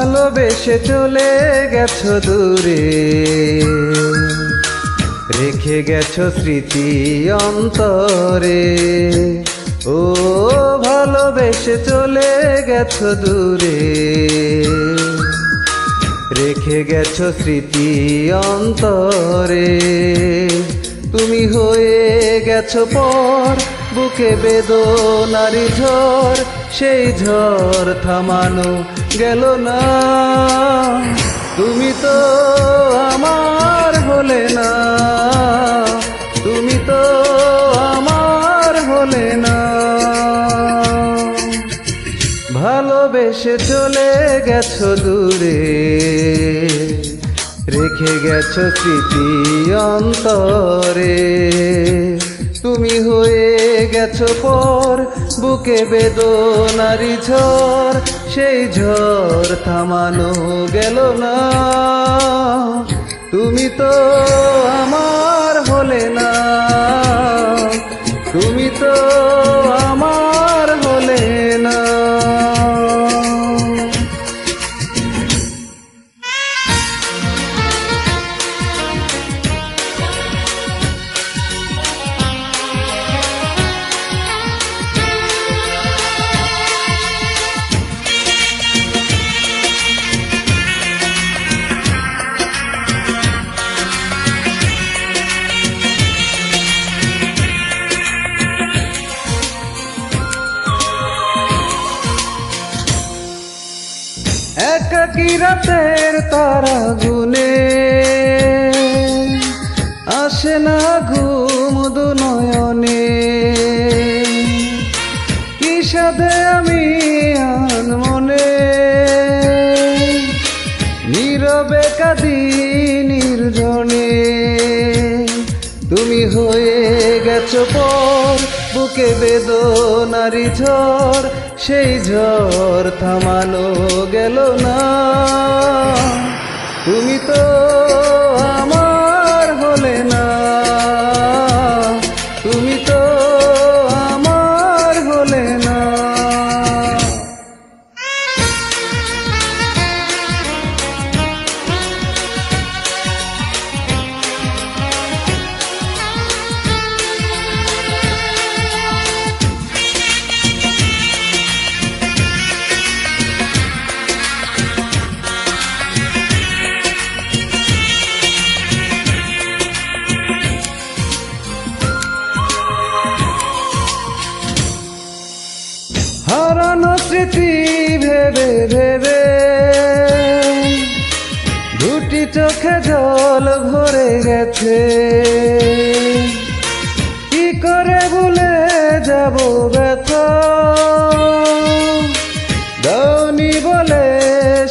ভালোবেসে চলে গেছো দূরে। রেখে গেছো স্মৃতি অন্তরে। ও, ভালোবেসে চলে গেছো দূরে। রেখে গেছো স্মৃতি অন্তরে। তুমি হয়ে গেছো পর, বুকে বেদনারি ঝড়, সেই ঝড় থামানো গেল না। তুমি তো আমার হলে না, তুমি তো আমার হলে না। ভালোবেসে চলে গেছো দূরে। রেখে গেছ স্মৃতি অন্তরে। তুমি হয়ে গেছো পর বুকে বেদনারি ঝড়, সেই ঝড় থামানো গেল না। তুমি তো আমার হলে না। একাকি রাতের তারা গুনে আসে না ঘুম দু নয়নে কি সাথে আমি মনে নীরবে কাঁদি নির্জনে। তুমি হয়ে গেছো পর বুকে বেদনারি ঝড় সেই ঝড় থামানো গেল না। তুমি তো হারানো স্মৃতি ভেবে ভেবে? দুটি চোখে জল ভরে গেছে। কি করে ভুলে যাব ব্যথা? দাওনি বলে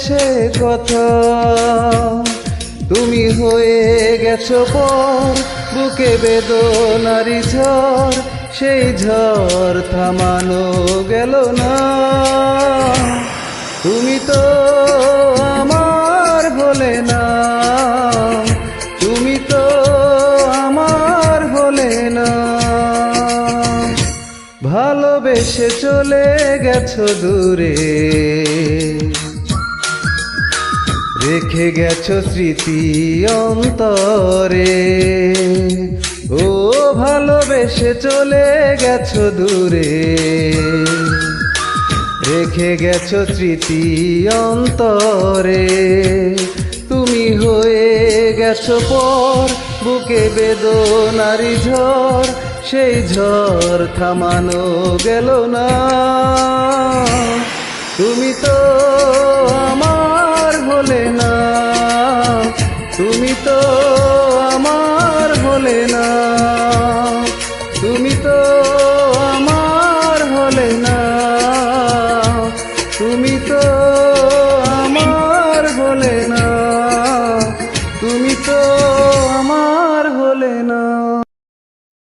সে কথা। তুমি হয়ে গেছো পর, বুকে বেদনারি ঝড়। সেই ঝড় থামানো গেল না। তুমি তো আমার বলে না। তুমি তো আমার বলে না। ভালোবেসে চলে গেছো দূরে। রেখে গেছো স্মৃতি অন্তরে। ভালোবেসে চলে গেছো দূরে। রেখে গেছো স্মৃতি অন্তরে। তুমি হয়ে গেছো পর বুকে বেদনারি ঝড়, সেই ঝড় থামানো গেল না। তুমি তো আমার হলে না, তুমি তো আমার হলে না। তো আমার হলে না। তুমি তো